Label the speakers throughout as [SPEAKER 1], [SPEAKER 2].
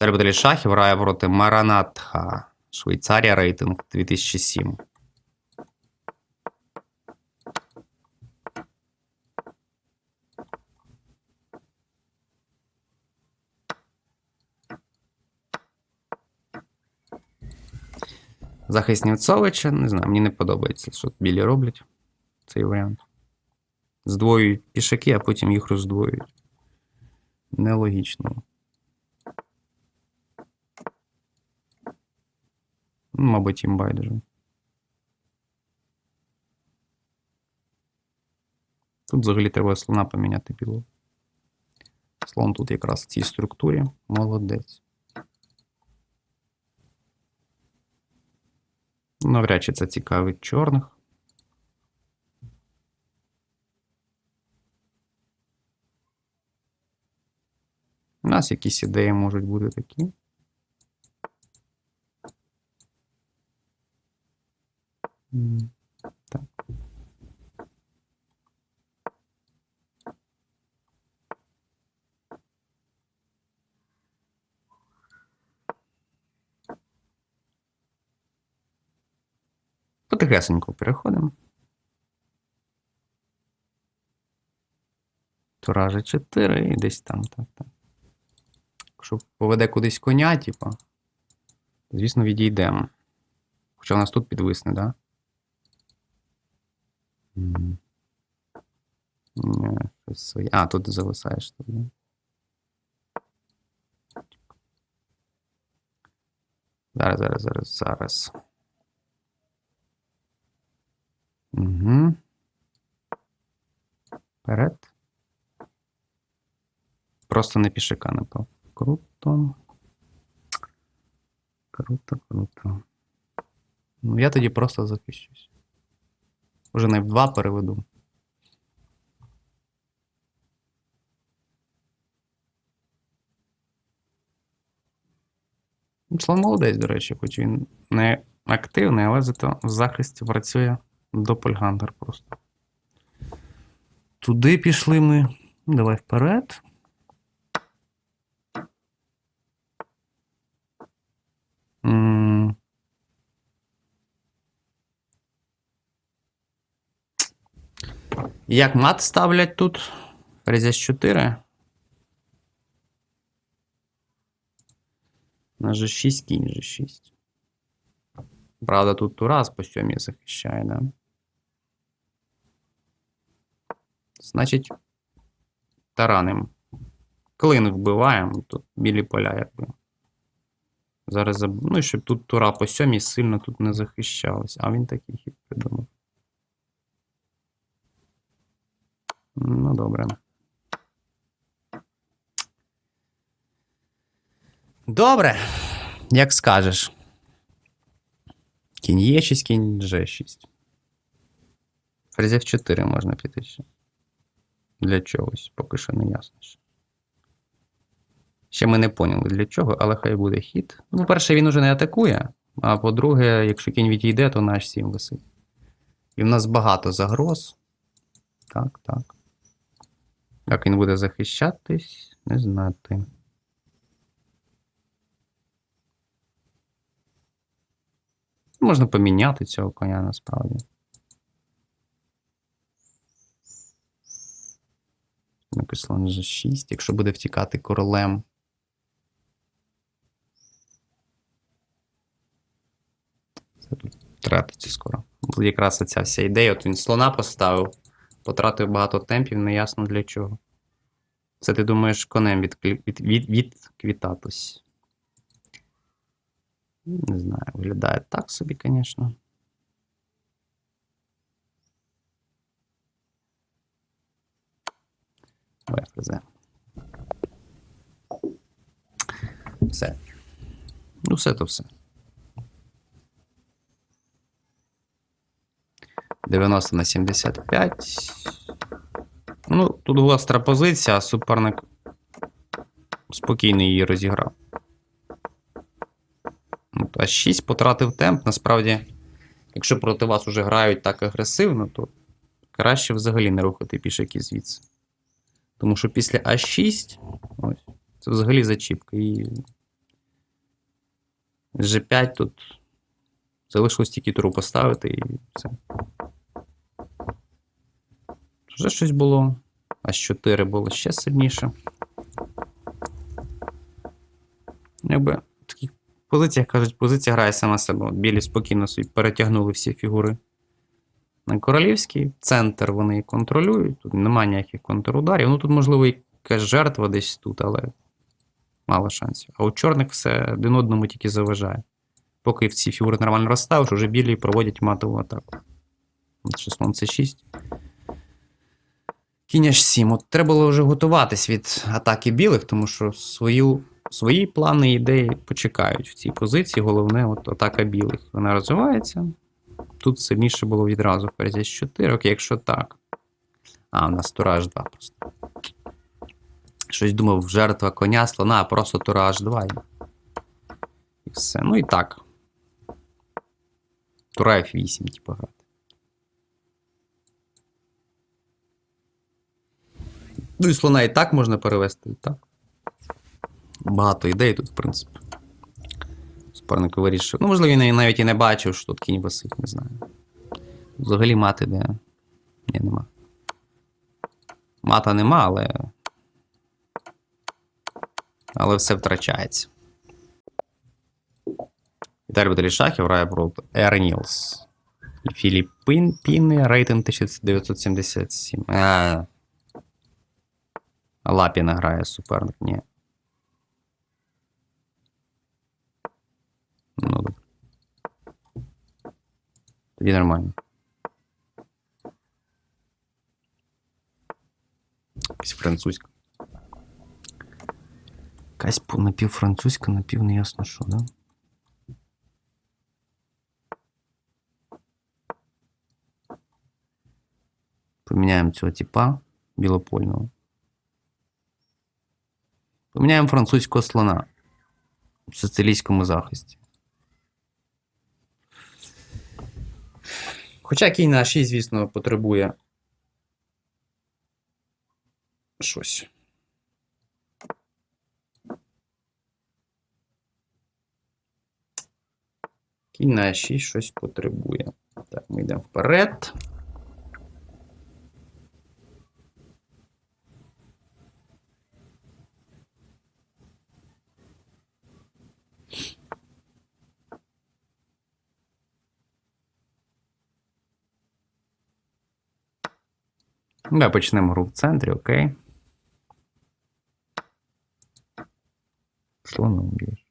[SPEAKER 1] Далі баталі шахів грає проти Маранатха. Швейцарія рейтинг 2007. Захист Німцовича, не знаю, мені не подобається, що білі роблять цей варіант. Здвоюють пішаки, а потім їх роздвоюють. Нелогічно. Мабуть, їм байдуже. Тут взагалі треба слона поміняти біло. Слон тут якраз в цій структурі. Молодець. Навряд чи це цікавить чорних. У нас якісь ідеї можуть бути такі. Так. Потихесенько переходимо. Туража 4 і десь там, так, так. Якщо поведе кудись коня, типа, звісно, відійдемо. Хоча у нас тут підвисне, да? Щось. А, тут зависаєш тут. Зараз, зараз, зараз, зараз. Угу. Вперед. Просто не пішака напав. Круто. Круто, круто. Ну, я тоді просто захищусь. Уже на F2 переведу. Ну, Слон молодець, до речі, хоч він не активний, але зато в захисті працює Допельгангер просто. Туди пішли ми. Давай вперед. Як мат ставлять тут? Ферзь 4. На G6, кінь G6. Правда, тут Турас по сьомій захищає, да? Значить, тараним. Клин вбиваємо, тут білі поля, якби. Зараз заб... Ну, і щоб тут Тура по сьомій сильно тут не захищалась. А він такий хід придумав. Ну, добре. Добре. Як скажеш. Кінь Е6, кінь G6. Ферзь F4 можна піти ще. Для чогось, поки що не ясно. ще. Ми не поняли для чого, але хай буде хід. Ну, по-перше, він уже не атакує. А по-друге, якщо кінь відійде, то наш 7 висить. І в нас багато загроз. Так, так. Як він буде захищатись, не знати. Можна поміняти цього коня насправді. Якось слон G6, якщо буде втікати королем. Це тут тратиться скоро. Якраз оця вся ідея. От він слона поставив, потратив багато темпів, неясно для чого. Це ти думаєш конем відклі- від, від, відквітатись. Не знаю, виглядає так собі, звісно. Все. Ну, все то все. 90 на 75. Ну, тут гостра позиція, а суперник спокійно її розіграв. А 6 потратив темп. Насправді, якщо проти вас уже грають так агресивно, то краще взагалі не рухати пішаки звідси. Тому що після А6, ось, Це взагалі зачіпка. І G5 тут залишилось тільки туру поставити і все. Вже щось було. А 4 було ще сильніше. Якби в таких позиціях кажуть, позиція грає сама себе. Білі спокійно собі перетягнули всі фігури на королівський. Центр вони контролюють. Тут немає ніяких контрударів. Ну тут, можливо, якась жертва десь тут, але мало шансів. А у чорних все один одному тільки заважає. Поки ці фігури нормально розставиш, уже білі проводять матову атаку. От ще слон це 6. Кінь H7. От треба було вже готуватись від атаки білих, тому що свою, свої плани і ідеї почекають в цій позиції. Головне, от атака білих. Вона розвивається. Тут сильніше було відразу ферзь 4. Окей, якщо так. А, у нас тура H2 просто. Щось думав, жертва коня, слона, а просто тура H2. І, і все. Ну і так. Тура F8, типу, грати. Ну і слона і так можна перевести, так. Багато ідей тут, в принципі. Суперник вирішив. Ну, можливо, він навіть і не бачив, що тут кінь висить, не знаю. Взагалі мати де. Ні, нема. Мата нема, але. Але все втрачається. Віталій Шахів грає проти Ернілс. І Філіппіни, рейтинг 1977. А, Лапіна грає суперник, ні. Ну, добре. Тоді нормально. Якась французька. Якась по- напівфранцузька, напів неясно що, да? Поміняємо цього типа білопольного. Поміняємо французького слона в сицилійському захисті. Хоча кінь на 6, звісно, потребує щось. Кінь на 6 щось потребує. Так, ми йдемо вперед. Давай почнемо гру в центрі, окей. Слоном б'єш.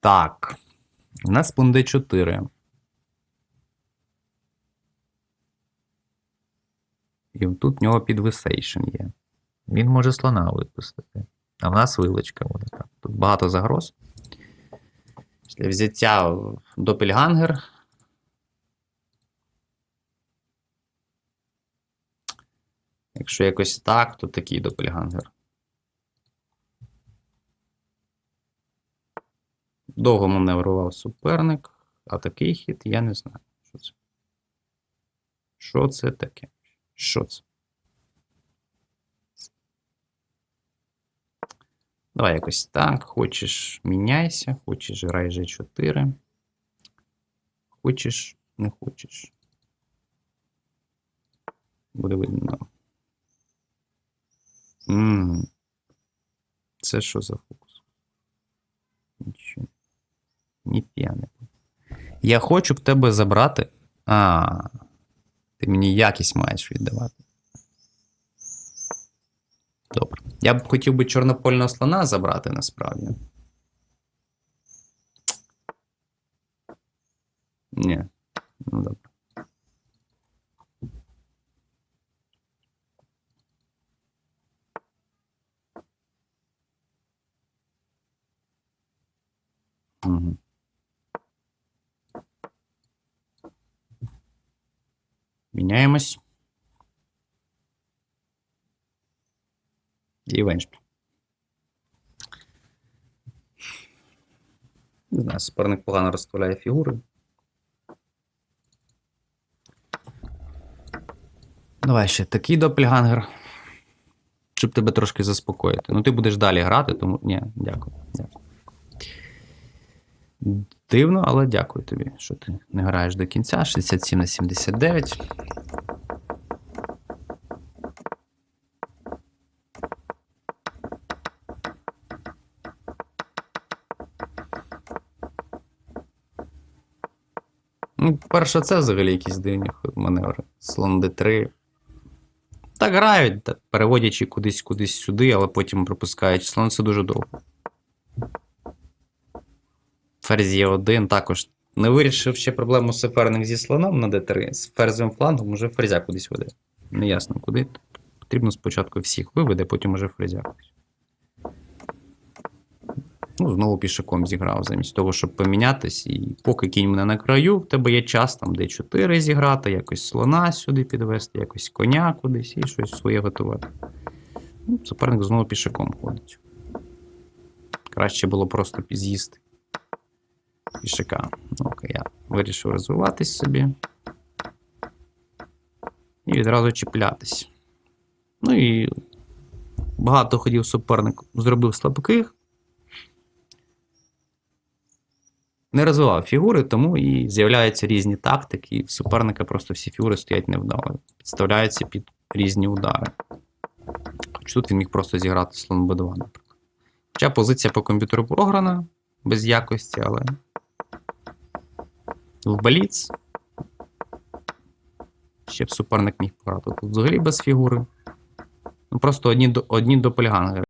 [SPEAKER 1] Так. У нас пункт D4. І тут в нього підвисейшн є. Він може слона випустити. А в нас вилочка буде. Тут багато загроз. Після взяття Допельгангер. Якщо якось так, то такий Допельгангер. Довго маневрував суперник, а такий хід я не знаю. Що це? Що це таке? Що це? Давай якось так. Хочеш міняйся, хочеш грай G4. Хочеш, не хочеш. Буде видно. М, Це що за фокус? Нічого. Ні п'яне. Я хочу б тебе забрати. А, ти мені якість маєш віддавати. Добре. Я б хотів би чорнопольного слона забрати насправді. Ні. Ну добре. Угу. Міняємось. І веншпіль. Не знаю, суперник погано розставляє фігури. Давай ще такий допельгангер. Щоб тебе трошки заспокоїти. Ну, ти будеш далі грати, тому. Ні, дякую. дякую. Дивно, але дякую тобі, що ти не граєш до кінця. 67 на 79. Ну, перше, це взагалі якісь дивні маневри. Слон D3. Так грають, переводячи кудись кудись сюди, але потім пропускають. Слон це дуже довго. Ферзь є 1 також не вирішив ще проблему суперник зі слоном на d3. З ферзовим флангом уже ферзя кудись веде. Неясно куди. Потрібно спочатку всіх виведе, потім уже ферзя. Ну, знову пішаком зіграв, замість того, щоб помінятись. І поки кінь мене на краю, в тебе є час там d4 зіграти, якось слона сюди підвести, якось коня кудись і щось своє готувати. Ну, суперник знову пішаком ходить. Краще було просто з'їсти пішака. Ну, окей, я вирішив розвиватись собі. І відразу чіплятись. Ну і багато ходів суперник зробив слабких. Не розвивав фігури, тому і з'являються різні тактики, і в суперника просто всі фігури стоять невдало. Підставляються під різні удари. Хоч тут він міг просто зіграти слон Б2, наприклад. Хоча позиція по комп'ютеру програна без якості, але в бліц. Ще б суперник міг пограти. Тут взагалі без фігури. Ну, просто одні, одні допельгангери.